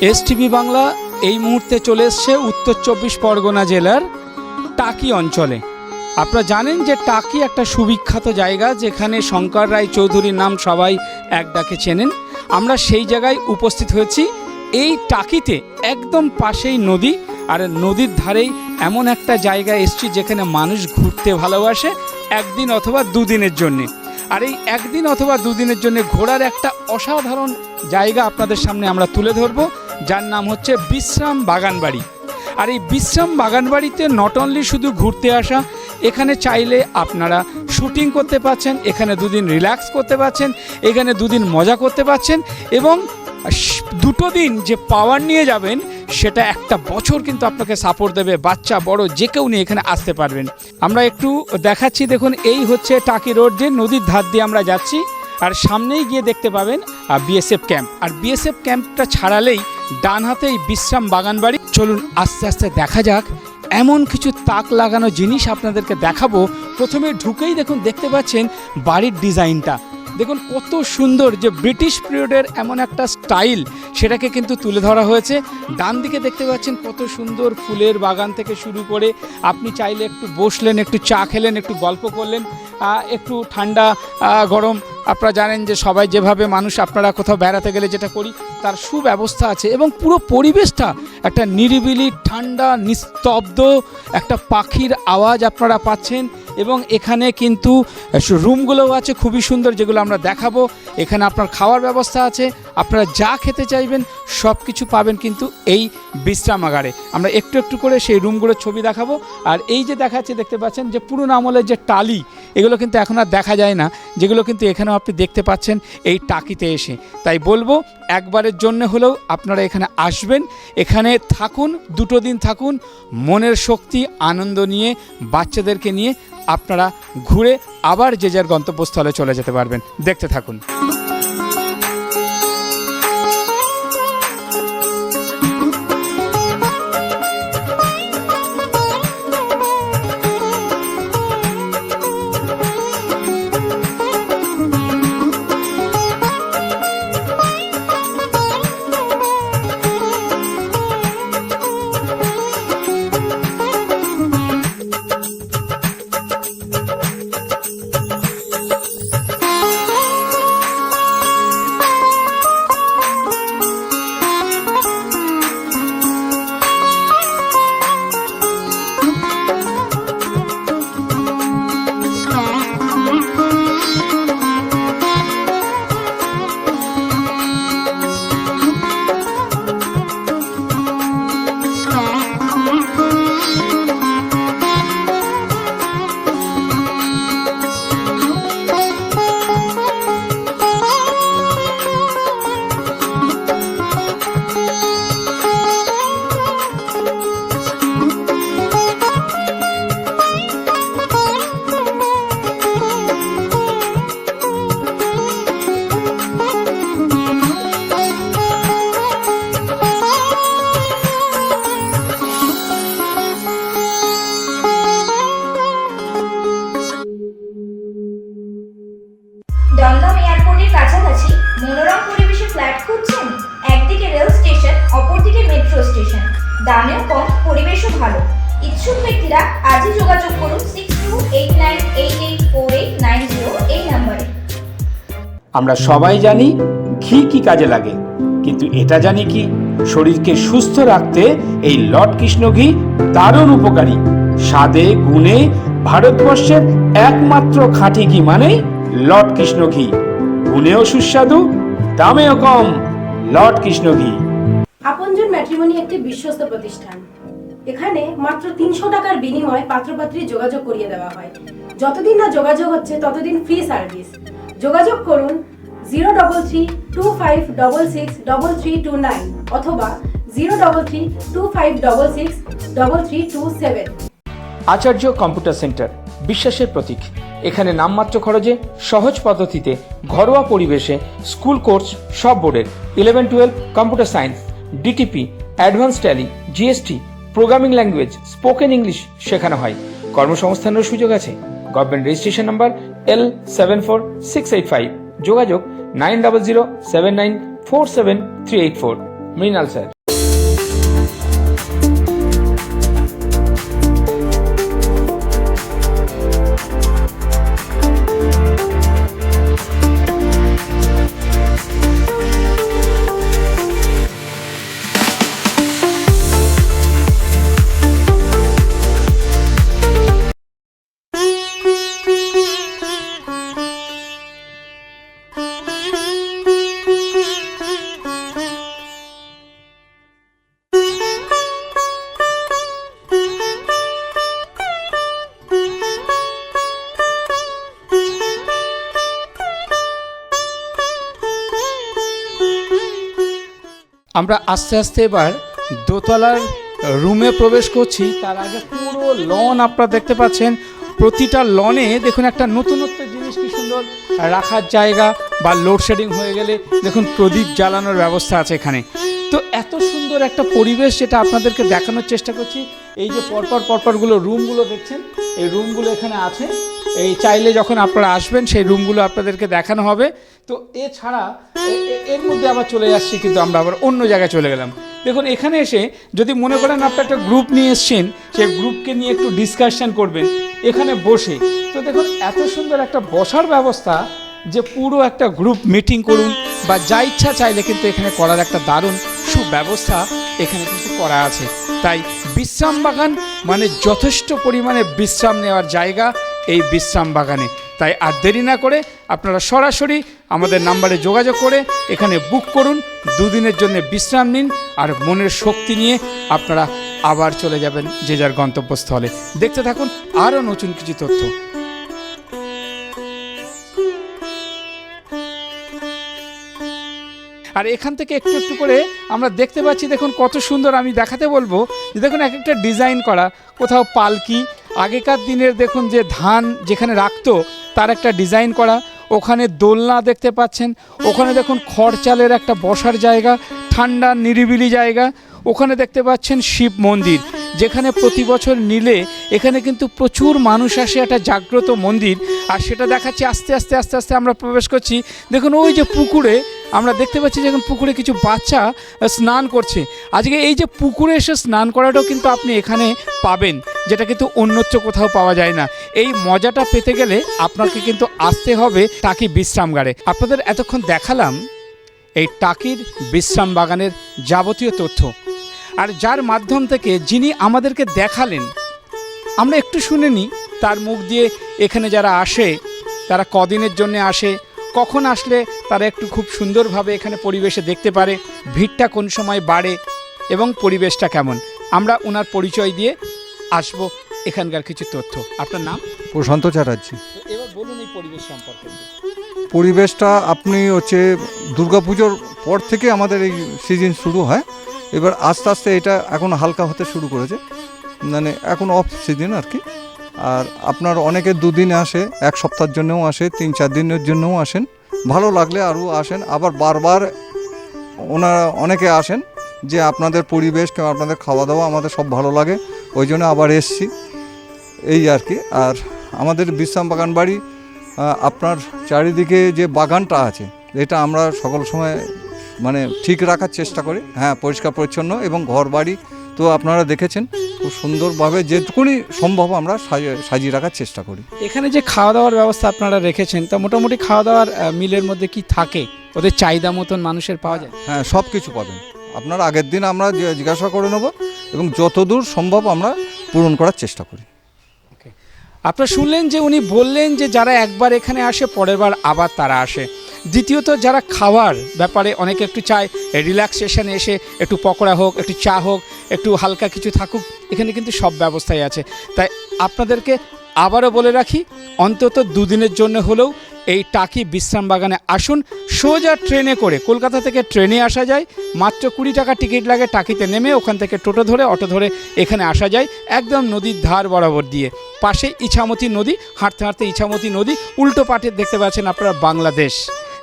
S Bangla এই মুহূর্তে চলে এসছে উত্তর চব্বিশ পরগনা জেলার টাকি অঞ্চলে। আপনারা জানেন যে টাকি একটা সুবিখ্যাত জায়গা যেখানে শঙ্কর রায় চৌধুরীর নাম সবাই এক ডাকে চেনেন। আমরা সেই জায়গায় উপস্থিত হয়েছি। এই টাকিতে একদম পাশেই নদী আর নদীর ধারেই এমন একটা জায়গায় এসছি যেখানে মানুষ ঘুরতে ভালোবাসে একদিন অথবা দুদিনের জন্যে। আর এই একদিন অথবা দুদিনের জন্য ঘোরার একটা অসাধারণ জায়গা আপনাদের সামনে আমরা তুলে ধরবো। যার নাম হচ্ছে বিশ্রাম বাগানবাড়ি। আর এই বিশ্রাম বাগানবাড়িতে নট অনলি শুধু ঘুরতে আসা, এখানে চাইলে আপনারা শুটিং করতে পারছেন, এখানে দুদিন রিল্যাক্স করতে পারছেন, এখানে দুদিন মজা করতে পারছেন এবং দুটো দিন যে পাওয়ার নিয়ে যাবেন, সেটা একটা বছর কিন্তু আপনাকে সাপোর্ট দেবে, বাচ্চা, বড়, যে কেউ নিয়ে এখানে আসতে পারবেন। আমরা একটু দেখাচ্ছি, দেখুন, এই হচ্ছে টাকি রোড যে নদীর ধার দিয়ে আমরা যাচ্ছি। আর সামনেই গিয়ে দেখতে পাবেন বিএসএফ ক্যাম্প আর বিএসএফ ক্যাম্পটা ছাড়ালেই ডান হাতেই বিশ্রাম বাগান বাড়ি চলুন আস্তে আস্তে দেখা যাক। এমন কিছু তাক লাগানো জিনিস আপনাদেরকে দেখাবো। প্রথমে ঢুকেই দেখুন, দেখতে পাচ্ছেন বাড়ির ডিজাইনটা। দেখুন, কত সুন্দর যে ব্রিটিশ পিরিয়ডের এমন একটা স্টাইল সেটাকে কিন্তু তুলে ধরা হয়েছে। ডান দিকে দেখতে পাচ্ছেন কত সুন্দর ফুলের বাগান থেকে শুরু করে আপনি চাইলে একটু বসলেন, একটু চা খেলেন, একটু গল্প করলেন একটু ঠান্ডা গরম। আপনারা জানেন যে সবাই যেভাবে মানুষ আপনারা কোথাও বেড়াতে গেলে যেটা করি, তার সুব্যবস্থা আছে এবং পুরো পরিবেশটা একটা নিরিবিলি, ঠান্ডা, নিস্তব্ধ একটা পাখির আওয়াজ আপনারা পাচ্ছেন। এবং এখানে কিন্তু রুমগুলোও আছে খুবই সুন্দর, যেগুলো আমরা দেখাবো। এখানে আপনার খাওয়ার ব্যবস্থা আছে, আপনারা যা খেতে চাইবেন সব কিছু পাবেন কিন্তু এই বিশ্রামাগারে আমরা একটু একটু করে সেই রুমগুলোর ছবি দেখাবো। আর এই যে দেখাচ্ছে, দেখতে পাচ্ছেন যে পুরনো আমলের যে টালি, এগুলো কিন্তু এখন আর দেখা যায় না, যেগুলো কিন্তু এখানেও আপনি দেখতে পাচ্ছেন এই টাকিতে এসে। তাই বলব, একবারের জন্য হলেও আপনারা এখানে আসবেন, এখানে থাকুন, দুটো দিন থাকুন, মনের শক্তি, আনন্দ নিয়ে, বাচ্চাদেরকে নিয়ে আপনারা ঘুরে আবার যে যার গন্তব্যস্থলে চলে যেতে পারবেন। দেখতে থাকুন। কম পরিবেশও ভালো। ইচ্ছুক ব্যক্তিরা আজই যোগাযোগ করুন six two eight nine eight eight four eight nine zero এই নাম্বারে। আমরা সবাই জানি ঘি কি কাজে লাগে, কিন্তু এটা জানি কি, শরীরকে সুস্থ রাখতে এই লর্ড কৃষ্ণ ঘি দারুণ উপকারী। স্বাদে, গুণে ভারতবর্ষের একমাত্র খাঁটি ঘি মানে লর্ড কৃষ্ণ ঘি। গুণেও সুস্বাদু, দামেও কম, লর্ড কৃষ্ণ ঘি। আপনজন ম্যাট্রিমনি একটি বিশ্বস্ত প্রতিষ্ঠান। এখানে মাত্র তিনশো টাকার বিনিময়ে পাত্রপাত্রী যোগাযোগ করিয়ে দেওয়া হয়। যতদিন না যোগাযোগ হচ্ছে, ততদিন ফ্রি সার্ভিস যোগাযোগ করুন zero double three two five double six double three two nine অথবা zero double three two five double six double three two seven Acharya computer centre, বিশ্বাসের প্রতীক। এখানে নামমাত্র খরচে, সহজ পদ্ধতিতে, ঘরোয়া পরিবেশে, স্কুল কোর্স, সব বোর্ডের। Eleven twelve computer science. DTP advance tally GST programming language spoken English শেখানো হয়। কর্মসংস্থানের সুযোগ আছে। Government registration number L seven four six eight five যোগাযোগ nine double zero seven nine four seven three eight four Mrinal sir. আমরা আস্তে আস্তে এবার দোতলার রুমে প্রবেশ করছি। তার আগে পুরো লন আপনারা দেখতে পাচ্ছেন। প্রতিটা লনে দেখুন একটা নতুনত্ব জিনিস কি সুন্দর। রাখার জায়গা বা লোডশেডিং হয়ে গেলে দেখুন প্রদীপ জ্বালানোর ব্যবস্থা আছে এখানে। তো এত সুন্দর একটা পরিবেশ যেটা আপনাদেরকে দেখানোর চেষ্টা করছি। এই যে পরপর পরপরগুলো রুমগুলো দেখছেন, এই রুমগুলো এখানে আছে। এই চাইলে যখন আপনারা আসবেন, সেই রুমগুলো আপনাদেরকে দেখানো হবে। তো এছাড়া এর মধ্যে আবার চলে যাচ্ছি, কিন্তু আমরা আবার অন্য জায়গায় চলে গেলাম। দেখুন, এখানে এসে যদি মনে করেন আপনার একটা গ্রুপ নিয়ে এসছেন সেই গ্রুপকে নিয়ে একটু ডিসকাশন করবেন, এখানে বসে। তো দেখুন, এত সুন্দর একটা বসার ব্যবস্থা যে পুরো একটা গ্রুপ মিটিং করুন, বা যা ইচ্ছা চাইলে কিন্তু এখানে করার একটা দারুণ সুব্যবস্থা এখানে কিন্তু করা আছে। তাই বিশ্রাম বাগান মানে যথেষ্ট পরিমাণে বিশ্রাম নেওয়ার জায়গা এই বিশ্রাম বাগানে। তাই আর দেরি না করে আপনারা সরাসরি আমাদের নাম্বারে যোগাযোগ করে এখানে বুক করুন, দুদিনের জন্য বিশ্রাম নিন আর মনের শক্তি নিয়ে আপনারা আবার চলে যাবেন যে যার গন্তব্যস্থলে। দেখতে থাকুন আরও নতুন কিছু তথ্য। আর এখান থেকে একটু একটু করে আমরা দেখতে পাচ্ছি, দেখুন কত সুন্দর আমি দেখাতে বলব যে দেখুন এক একটা ডিজাইন করা, কোথাও পালকি, আগেকার দিনের দেখুন যে ধান যেখানে রাখতো তার একটা ডিজাইন করা, ওখানে দোলনা দেখতে পাচ্ছেন, ওখানে দেখুন খড় চালের একটা বসার জায়গা, ঠান্ডা নিরিবিলি জায়গা, ওখানে দেখতে পাচ্ছেন শিব মন্দির, যেখানে প্রতি বছর নিলে এখানে কিন্তু প্রচুর মানুষ আসে একটা জাগ্রত মন্দির, আর সেটা দেখাচ্ছি, আস্তে আস্তে আস্তে আস্তে আমরা প্রবেশ করছি, দেখুন ওই যে পুকুরে আমরা দেখতে পাচ্ছি যখন পুকুরে কিছু বাচ্চা স্নান করছে। আজকে এই যে পুকুরে এসে স্নান করাটাও কিন্তু আপনি এখানে পাবেন, যেটা কিন্তু অন্যত্র কোথাও পাওয়া যায় না। এই মজাটা পেতে গেলে আপনাকে কিন্তু আসতে হবে টাকি বিশ্রামগারে। আপনাদের এতক্ষণ দেখালাম এই টাকির বিশ্রাম বাগানের যাবতীয় তথ্য। আর যার মাধ্যম থেকে যিনি আমাদেরকে দেখালেন, আমরা একটু শুনে নিই, তার মুখ দিয়ে এখানে যারা আসে, তারা কদিনের জন্য আসে কখন আসলে তারা একটু খুব সুন্দরভাবে এখানে পরিবেশে দেখতে পারে ভিড়টা কোন সময় বাড়ে এবং পরিবেশটা কেমন। আমরা ওনার পরিচয় দিয়ে আসব এখানকার কিছু তথ্য। আপনার নাম? প্রশান্ত চ্যাটার্জি। এবার বলুন এই পরিবেশ সম্পর্কে। পরিবেশটা আপনি হচ্ছে দুর্গাপুজোর পর থেকে আমাদের এই সিজন শুরু হয়। এবার আস্তে আস্তে এটা এখন হালকা হতে শুরু করেছে। মানে এখন অফ সিজন আর কি। আর আপনার অনেকে দুদিন আসে, এক সপ্তাহের জন্যও আসে, তিন চার দিনের জন্যও আসেন। ভালো লাগলে আরও আসেন, আবার বারবার ওনারা অনেকে আসেন যে আপনাদের পরিবেশ, কিংবা আপনাদের খাওয়া দাওয়া আমাদের সব ভালো লাগে, ওই জন্য আবার এসছি। এই আর কি, আর আমাদের বিশ্রাম বাগান বাড়ি আপনার চারিদিকে যে বাগানটা আছে, এটা আমরা সকল সময় মানে ঠিক রাখার চেষ্টা করি। হ্যাঁ পরিষ্কার পরিচ্ছন্ন এবং ঘর বাড়ি তো আপনারা দেখেছেন। খুব সুন্দরভাবে যেটুকুনি সম্ভব আমরা সাজিয়ে সাজিয়ে রাখার চেষ্টা করি। এখানে যে খাওয়া দাওয়ার ব্যবস্থা আপনারা রেখেছেন তা মোটামুটি খাওয়া দাওয়ার মিলের মধ্যে কি থাকে? ওদের চাহিদা মতন মানুষের পাওয়া যায়? হ্যাঁ সব কিছু পাবেন। আপনার আগের দিন আমরা জিজ্ঞাসা করে নেব এবং যতদূর সম্ভব আমরা পূরণ করার চেষ্টা করি। আপনারা শুনলেন যে উনি বললেন যে যারা একবার এখানে আসে পরের বার আবার তারা আসে। দ্বিতীয়ত, যারা খাওয়ার ব্যাপারে অনেকে একটু চায় রিল্যাক্সেশনে এসে একটু পকোড়া হোক, একটু চা হোক, একটু হালকা কিছু থাকুক, এখানে কিন্তু সব ব্যবস্থাই আছে। তাই আপনাদেরকে আবারও বলে রাখি, অন্তত দুদিনের জন্য হলেও এই টাকি বিশ্রাম বাগানে আসুন, সোজা ট্রেনে করে, কলকাতা থেকে ট্রেনে আসা যায়, মাত্র কুড়ি টাকা টিকিট লাগে টাকিতে নেমে ওখান থেকে টোটো ধরে, অটো ধরে এখানে আসা যায়, একদম নদীর ধার বরাবর দিয়ে। পাশে ইছামতি নদী, হাঁটতে হাঁটতে ইছামতি নদী, উল্টো পাটে দেখতে পাচ্ছেন আপনারা বাংলাদেশ।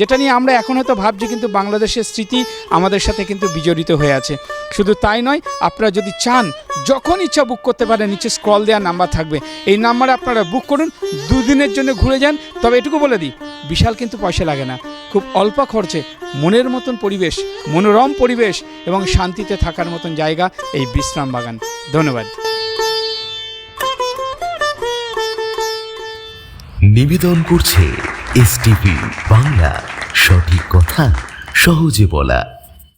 যেটা নিয়ে আমরা এখন হয়তো ভাবছি কিন্তু বাংলাদেশের স্মৃতি আমাদের সাথে কিন্তু বিজড়িত হয়ে আছে। শুধু তাই নয়, আপনারা যদি চান, যখন ইচ্ছা বুক করতে পারেন, নিচে স্ক্রল দেওয়ার নাম্বার থাকবে। এই নাম্বারে আপনারা বুক করুন, দুদিনের জন্য ঘুরে যান। তবে এটুকু বলে দিই, বিশাল কিন্তু পয়সা লাগে না। খুব অল্প খরচে, মনের মতন পরিবেশ, মনোরম পরিবেশ এবং শান্তিতে থাকার মতন জায়গা এই বিশ্রাম বাগান। ধন্যবাদ। নিবেদন করছে এস বাংলা সঠিক কথা সহজে বলা।